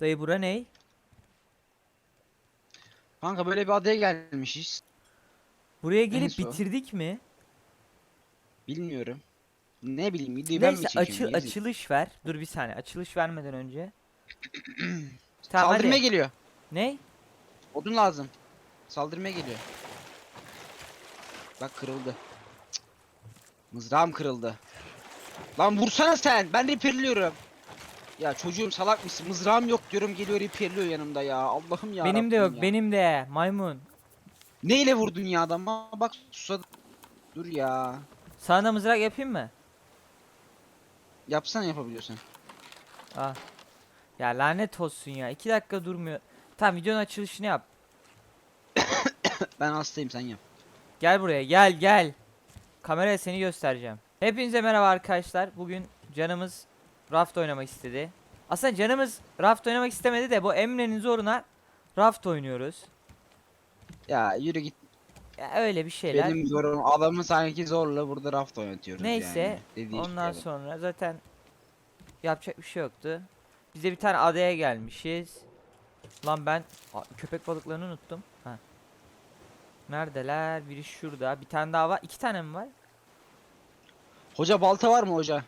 Dayı bura ne? Kanka böyle bir adaya gelmişiz. Buraya gelip Neyse o. bitirdik mi? Bilmiyorum. Ne bileyim videoyu ben mi Neyse çekeyim? açı, Gezi- açılış ver. Dur bir saniye. Açılış vermeden önce. tamam Saldırmaya hadi. geliyor. Ne? Odun lazım. Saldırmaya geliyor. Bak kırıldı. Cık. Mızrağım kırıldı. Lan vursana sen. Ben repairliyorum. Ya çocuğum salak mısın? Mızrağım yok diyorum geliyor repairliyor yanımda ya. Allah'ım ya. benim de Rabbim yok. ya. Benim de. Maymun. Neyle vurdun ya adama? Bak susadı. Dur ya. Sana da mızrak yapayım mı? Yapsana yapabiliyorsan. Ah. Ya lanet olsun ya. iki dakika durmuyor. Tamam videonun açılışını yap. Ben hastayım sen yap. Gel buraya gel gel. Kameraya seni göstereceğim. Hepinize merhaba arkadaşlar. Bugün canımız raft oynamak istedi. Aslında canımız raft oynamak istemedi de bu Emre'nin zoruna raft oynuyoruz. Ya yürü git. Ya öyle bir şeyler. Benim zorum adamı sanki zorla burada raft oynatıyoruz Neyse, yani. Ondan şey. sonra zaten yapacak bir şey yoktu. Biz de bir tane adaya gelmişiz. Lan ben Aa, köpek balıklarını unuttum. Ha. Neredeler? Biri şurada. Bir tane daha var. İki tane mi var? Hoca balta var mı hoca?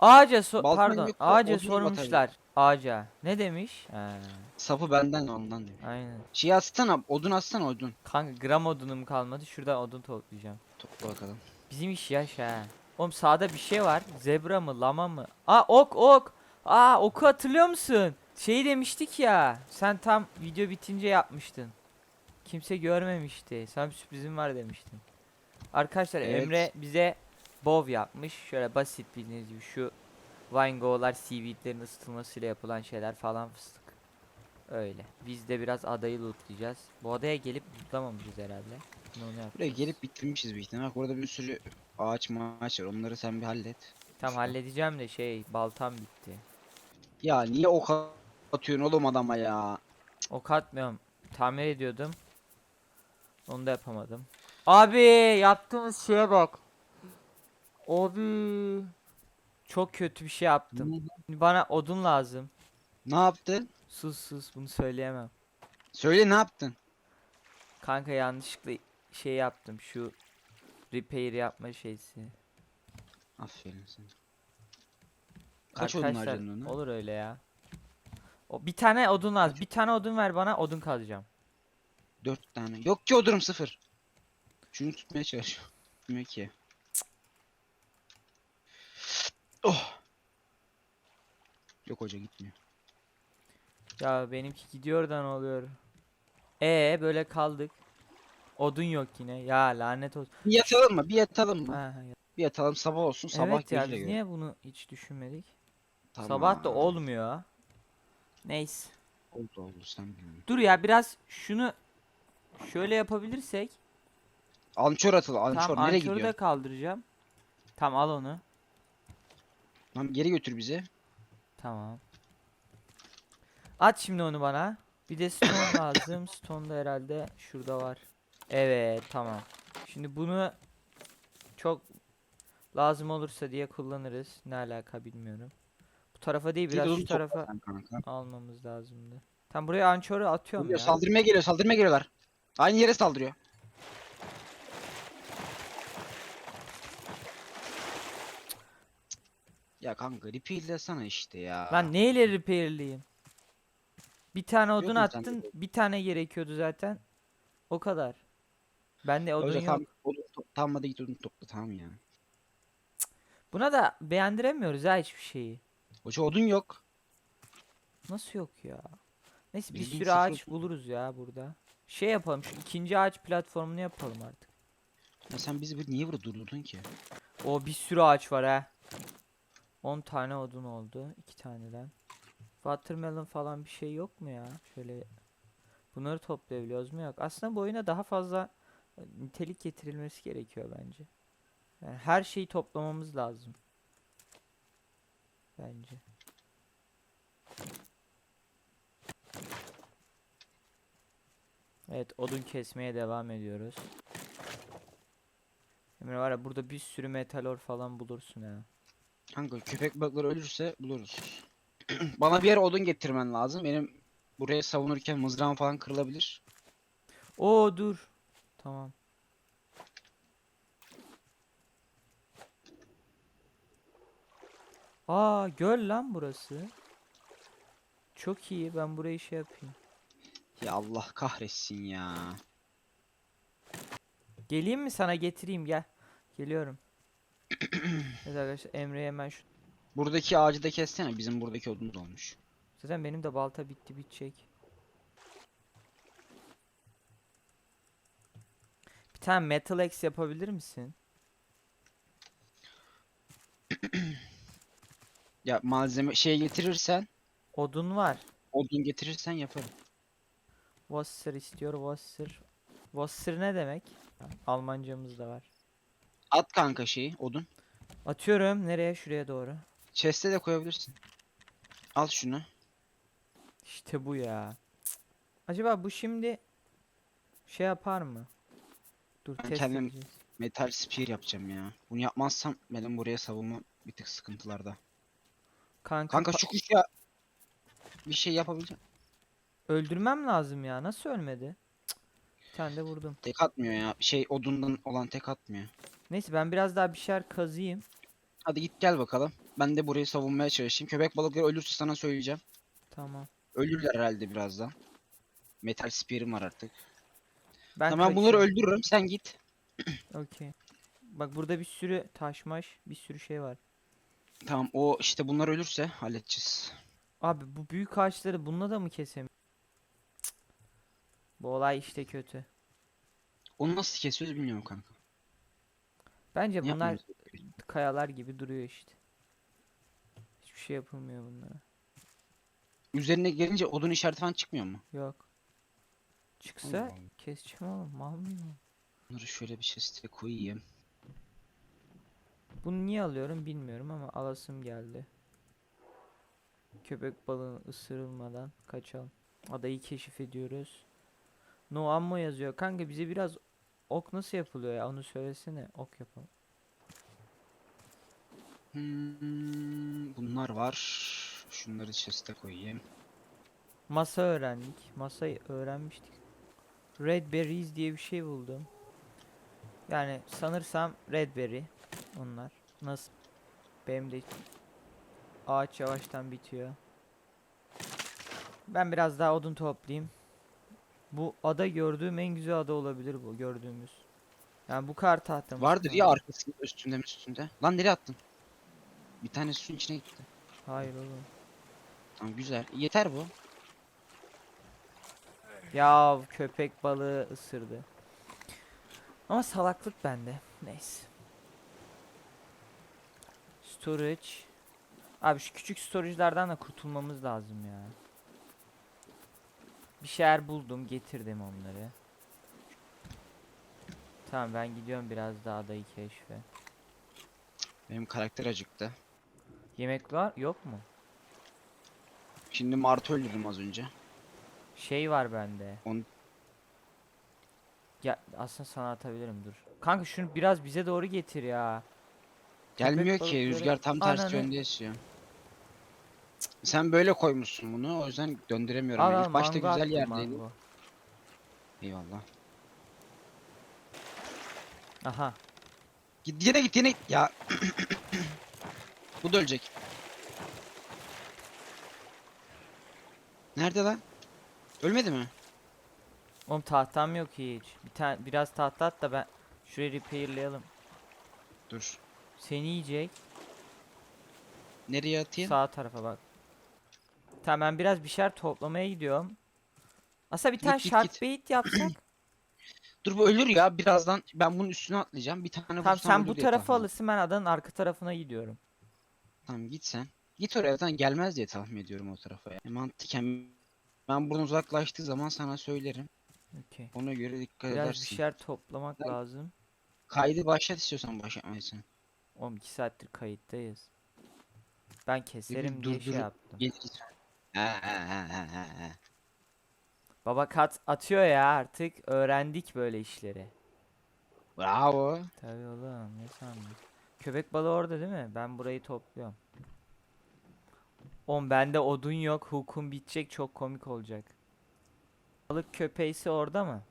Ağaca so Balkonun pardon. yok, Ağaca odun sormuşlar. Ağaca. Ne demiş? Ha, Sapı benden ondan diyor. aynen. Şey atsana, odun atsana odun. Kanka gram odunum kalmadı. Şuradan odun toplayacağım. Topla bakalım. Bizim iş yaş ha. Oğlum sağda bir şey var. Zebra mı, lama mı? Aa ok ok. Aa oku hatırlıyor musun? Şey demiştik ya. Sen tam video bitince yapmıştın. Kimse görmemişti. Sana bir sürprizim var demiştin. Arkadaşlar Evet. Emre bize bov yapmış. Şöyle basit bildiğiniz gibi şu Vinego'lar, seaweed'lerin ısıtılmasıyla yapılan şeyler falan fıstık. Öyle. Biz de biraz adayı lootlayacağız. Bu adaya gelip lootlamamışız herhalde. Onu Buraya gelip bitirmişiz bir ihtimal. Bak orada bir sürü ağaç maaç var. Onları sen bir hallet. Tam halledeceğim de şey baltam bitti. Ya niye ok atıyorsun oğlum adama ya? Ok atmıyorum. Tamir ediyordum. Onu da yapamadım. Abi yaptığımız şeye bak. Abi. Çok kötü bir şey yaptım. Bana odun lazım. Ne yaptın? Sus sus bunu söyleyemem. Söyle ne yaptın? Kanka yanlışlıkla şey yaptım şu repair yapma şeysi. Aferin sana. Kaç odun Arkadaşlar, harcadın ona? Olur öyle ya. O bir tane odun lazım. Bir tane odun ver bana odun kazacağım. Dört tane. Yok ki odunum sıfır. Şunu tutmaya çalışıyorum. Tutmuyor ki. Oh. Yok hoca gitmiyor. Ya benimki gidiyor da ne oluyor? Ee böyle kaldık. Odun yok yine. Ya lanet olsun. Bir yatalım mı? Bir yatalım mı? Ha, ya- Bir yatalım sabah olsun. Sabah evet ya biz niye bunu hiç düşünmedik? Tamam. Sabah da olmuyor. Neyse. Oldu oldu sen bilmiyorum. Dur ya biraz şunu şöyle yapabilirsek. Ançor atılı. Ançor Tamam nereye ançoru gidiyor? da kaldıracağım. Tamam al onu. Tamam geri götür bizi. Tamam. At şimdi onu bana. Bir de stone lazım. Stone da herhalde şurada var. Evet tamam. Şimdi bunu çok lazım olursa diye kullanırız. Ne alaka bilmiyorum. Bu tarafa değil Bir de biraz şu tarafa almamız lazımdı. Tam buraya ançoru atıyorum Geliyor, ya. saldırmaya geliyor saldırmaya geliyorlar. Aynı yere saldırıyor. Ya kanka repeat'lesene işte ya. Lan neyle repairliyim? Bir tane odun mu sende attın. Bir tane gerekiyordu zaten. O kadar. Bende odun Hoca yok. tam odun to- tamam hadi git odun topla tamam ya. Buna da beğendiremiyoruz ha hiçbir şeyi. Hoca odun yok. Nasıl yok ya? Neyse bir Bildiğin sürü sıfır ağaç buluruz ya burada. Şey yapalım şu ikinci ağaç platformunu yapalım artık. Ya sen bizi niye burada durdurdun ki? O bir sürü ağaç var ha. 10 tane odun oldu. 2 taneden. Watermelon falan bir şey yok mu ya? Şöyle bunları toplayabiliyoruz mu? Yok. Aslında bu oyuna daha fazla e, nitelik getirilmesi gerekiyor bence. Yani her şeyi toplamamız lazım. Bence. Evet, odun kesmeye devam ediyoruz. Emre var ya burada bir sürü metalor falan bulursun ha. Kanka köpek balıkları ölürse buluruz. Bana bir yer odun getirmen lazım. Benim buraya savunurken mızrağım falan kırılabilir. Oo dur. Tamam. Aa göl lan burası. Çok iyi. Ben burayı şey yapayım. Ya Allah kahretsin ya. Geleyim mi sana getireyim gel. Geliyorum. Evet arkadaşlar Emre'ye hemen şu. Buradaki ağacı da kessene. Bizim buradaki odunumuz olmuş. Zaten benim de balta bitti bitecek. Bir tane metal axe yapabilir misin? Ya malzeme şey getirirsen, Odun var. odun getirirsen yaparım. Wasser istiyor Wasser. Wasser ne demek? Almancamız da var. At kanka şeyi, odun. Atıyorum nereye? Şuraya doğru. Chest'e de koyabilirsin. Al şunu. İşte bu ya. Acaba bu şimdi şey yapar mı? Dur Ben test kendim- edeceğiz. Metal spear yapacağım ya. Bunu yapmazsam benim buraya savunma bir tık sıkıntılarda. Kanka, Kanka pa- şu kuşa bir şey yapabileceğim. öldürmem lazım ya. Nasıl ölmedi? Cık. Bir tane de vurdum. Tek atmıyor ya. Şey odundan olan tek atmıyor. Neyse ben biraz daha bir şeyler kazıyım. Hadi git gel bakalım. Ben de burayı savunmaya çalışayım. Köpek balıkları ölürse sana söyleyeceğim. Tamam. Ölürler herhalde birazdan. Metal spear'im var artık. Ben Tamam bunları kaçıyorum. öldürürüm. Sen git. Okey. Bak burada bir sürü taşmaş, bir sürü şey var. Tamam o işte bunlar ölürse halledeceğiz. Abi bu büyük ağaçları bununla da mı kesemiyorum? Bu olay işte kötü. Onu nasıl kesiyoruz bilmiyorum kanka. Bence bunlar Yapmıyoruz. Kayalar gibi duruyor işte. Hiçbir şey yapılmıyor bunlara. Üzerine gelince odun işareti falan çıkmıyor mu? Yok. Çıksa Allah Allah. keseceğim oğlum. Mal mıyım? Bunları şöyle bir chest'e koyayım. Bunu niye alıyorum bilmiyorum ama alasım geldi. Köpek balığını ısırılmadan kaçalım. Adayı keşif ediyoruz. No ammo yazıyor. Kanka bize biraz ok nasıl yapılıyor ya onu söylesene. Ok yapalım. Hmm, bunlar var. Şunları chest'e koyayım. Masa öğrendik. Masayı öğrenmiştik. Red berries diye bir şey buldum. Yani sanırsam red berry onlar. Nasıl? Benim de ağaç yavaştan bitiyor. Ben biraz daha odun toplayayım. Bu ada gördüğüm en güzel ada olabilir bu gördüğümüz. Yani bu kadar tahtamız Vardır ya arkasında üstünde üstünde. Lan nereye attın? Bir tane suyun içine gitti. Hayır oğlum. Tamam güzel. Yeter bu. Ya köpek balığı ısırdı. Ama salaklık bende. Neyse. Storage. Abi şu küçük storage'lardan da kurtulmamız lazım ya. Bir şeyler buldum, getirdim onları. Tamam ben gidiyorum biraz daha adayı keşfe. Benim karakter acıktı. Yemek var yok mu? Şimdi martı öldürdüm az önce. Şey var bende. On- Ya aslında sana atabilirim dur. Kanka şunu biraz bize doğru getir ya. Gelmiyor ki balıkları- rüzgar tam tersi Ananı- yönde esiyor. Sen böyle koymuşsun bunu o yüzden döndüremiyorum. Al İlk başta mango güzel attım, yerdeydi. mango. Eyvallah. Aha. Git yine git yine git. Ya. Bu da ölecek. Nerede lan? Ölmedi mi? Oğlum tahtam yok hiç. Bir tane biraz tahta at da ben şurayı repairlayalım. Dur. Seni yiyecek. Nereye atayım? Sağ tarafa bak. Tamam ben biraz bir şeyler toplamaya gidiyorum. Aslında bir tane git, shark git. bait yapsak. Dur bu ölür ya birazdan ben bunun üstüne atlayacağım. Bir tane tamam sen bu tarafa alırsın ben adanın arka tarafına gidiyorum. Tamam git sen. Git oraya zaten gelmez diye tahmin ediyorum o tarafa ya. E, mantıken ben buradan uzaklaştığı zaman sana söylerim. Okey. Ona göre dikkat Biraz bir edersin. şeyler toplamak Ben- lazım. Kaydı başlat istiyorsan başlatmayasın. Oğlum 2 saattir kayıttayız. Ben keserim diye şey durdurup yaptım. Geliriz. Ha. Baba kat atıyor ya artık öğrendik böyle işleri. Bravo. Tabii oğlum ne sandın? Köpek balığı orada değil mi? Ben burayı topluyorum. Oğlum bende odun yok. Hukum bitecek çok komik olacak. Balık köpeğisi orada mı?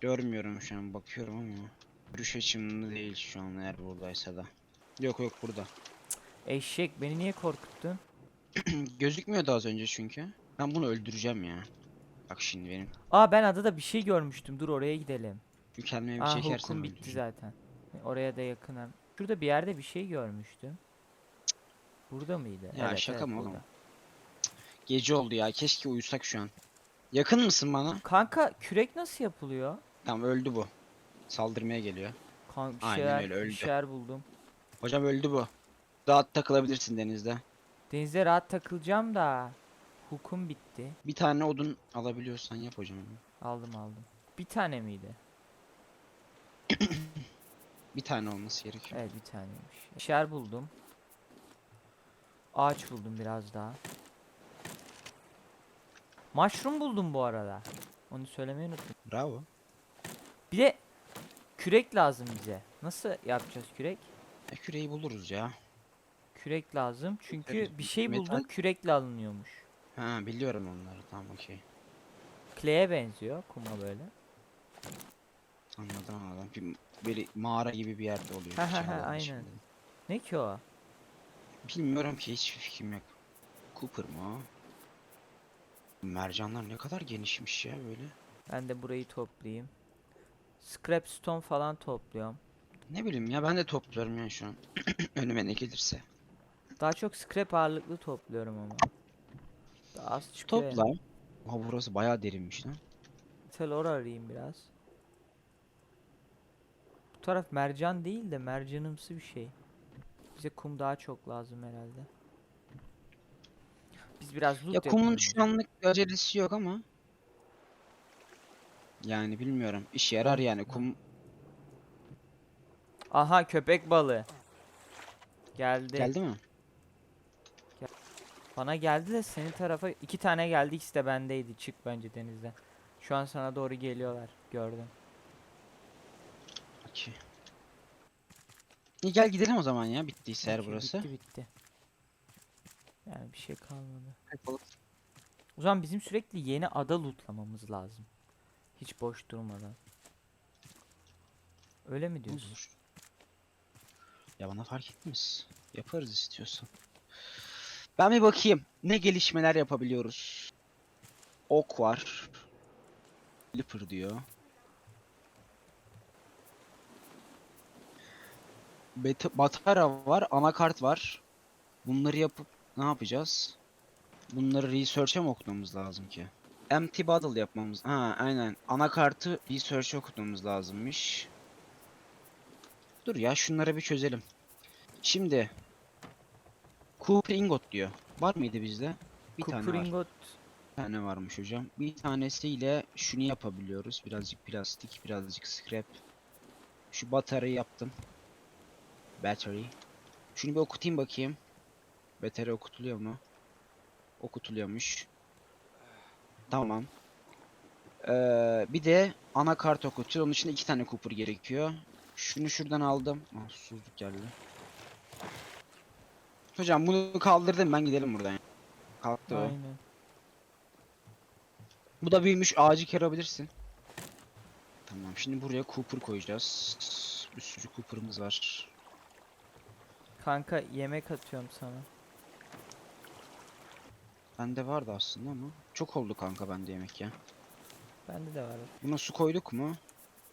Görmüyorum şu an bakıyorum ama. Görüş açımında değil şu an eğer buradaysa da. Yok yok burada. Eşek beni niye korkuttun? Gözükmüyordu az önce çünkü. Ben bunu öldüreceğim ya. Bak şimdi benim. Aa ben adada bir şey görmüştüm. Dur oraya gidelim. Şu bir Aa çekersem hukum bitti öldüreceğim. zaten. Oraya da yakın hem. Şurada bir yerde bir şey görmüştüm. Burada mıydı? Ya şaka mı oğlum? burada. Gece oldu ya keşke uyusak şu an. Yakın mısın bana? Kanka kürek nasıl yapılıyor? Tamam öldü bu. Saldırmaya geliyor. Kan bir Aynen şeyler, öyle, bir öldü. şeyler buldum. Hocam öldü bu. Rahat takılabilirsin denizde. Denize rahat takılacağım da. Hukum bitti. Bir tane odun alabiliyorsan yap hocam. Aldım aldım. Bir tane miydi? Bir tane olması gerekiyor. Evet bir taneymiş. Şer buldum. Ağaç buldum biraz daha. Mushroom buldum bu arada. Onu söylemeyi unuttum. Bravo. Bir de kürek lazım bize. Nasıl yapacağız kürek? E, küreği buluruz ya. Kürek lazım. Çünkü Evet, bir şey buldum metal- kürekle alınıyormuş. Ha biliyorum onları. Tamam okey. Clay'e benziyor kuma böyle. Anladım anladım. Bir, böyle mağara gibi bir yerde oluyor. Ha, ha, ha, aynen. içinde. Ne ki o? Bilmiyorum ki hiçbir fikrim yok. Cooper mı o? Mercanlar ne kadar genişmiş ya böyle. Ben de burayı toplayayım. Scrap stone falan topluyorum. Ne bileyim ya ben de topluyorum ya şu an. Önüme ne gelirse. Daha çok scrap ağırlıklı topluyorum ama. Daha az çıkıyor. yani. Topla. Aha burası bayağı derinmiş lan. Metal ore arayayım biraz. Bu taraf mercan değil de mercanımsı bir şey. Bize kum daha çok lazım herhalde. Biz biraz loot Ya kumun şu anlık acelesi yok ama. Yani bilmiyorum. İş yarar yani kum. Aha köpek balığı. Geldi. Geldi mi? Bana geldi de senin tarafa iki tane geldi ikisi de bendeydi. Çık bence denizden. Şu an sana doğru geliyorlar. Gördüm. Okey. İyi gel gidelim o zaman ya bittiyse Okey, burası. Bitti bitti. Yani bir şey kalmadı. O zaman bizim sürekli yeni ada lootlamamız lazım. Hiç boş durmadan. Öyle mi diyorsun? Olur. Ya bana fark etmez. Yaparız istiyorsan. Ben bir bakayım. Ne gelişmeler yapabiliyoruz. Ok var. Clipper diyor. Bet Batara var. Anakart var. Bunları yapıp ne yapacağız? Bunları research'e mi okumamız lazım ki? Empty bottle yapmamız. Ha aynen. Anakartı research'e okutmamız lazımmış. Dur ya şunları bir çözelim. Şimdi Cooper ingot diyor. Var mıydı bizde? Bir tane Copper var. ingot. Bir tane varmış hocam. Bir tanesiyle şunu yapabiliyoruz. Birazcık plastik, birazcık scrap. Şu bataryayı yaptım. Battery. Şunu bir okutayım bakayım. Battery okutuluyor mu? Okutuluyormuş. Tamam. Ee, bir de anakart okutuyor. Onun için iki tane Cooper gerekiyor. Şunu şuradan aldım. Ah, susuzluk geldi. Hocam bunu kaldırdım ben gidelim buradan. Kalktı o. Aynen. Bu da büyümüş ağacı kerebilirsin. Tamam şimdi buraya Cooper koyacağız. Bir sürü Cooper'ımız var. Kanka yemek atıyorum sana. Bende vardı aslında ama. Çok oldu kanka bende yemek ya. Bende de var. Buna su koyduk mu?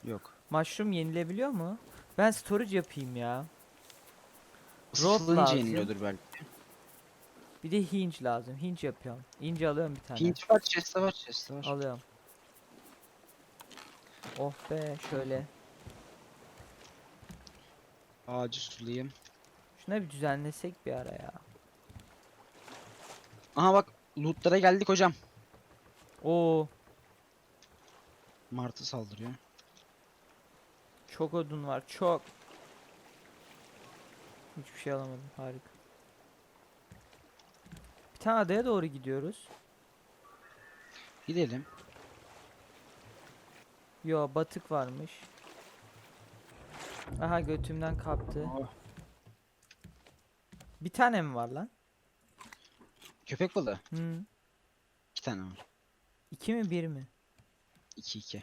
Yok. Mushroom yenilebiliyor mu? Ben storage yapayım ya. Isıtılınca lazım. yeniliyordur belki. Bir de hinge lazım. Hinge yapıyorum. Hinge alıyorum bir tane. Pinch var, chest'te var, chest'te var. Alıyorum. Oh be şöyle. Ağacı sulayayım. Şuna bir düzenlesek bir ara ya. Aha bak lootlara geldik hocam. Oo Martı saldırıyor. çok odun var çok. Hiçbir şey alamadım. Harika. Bir tane adaya doğru gidiyoruz. Gidelim. Yo batık varmış. Aha götümden kaptı. Oh. Bir tane mi var lan? Köpek balığı. Hı. İki tane var. İki mi bir mi? 2-2.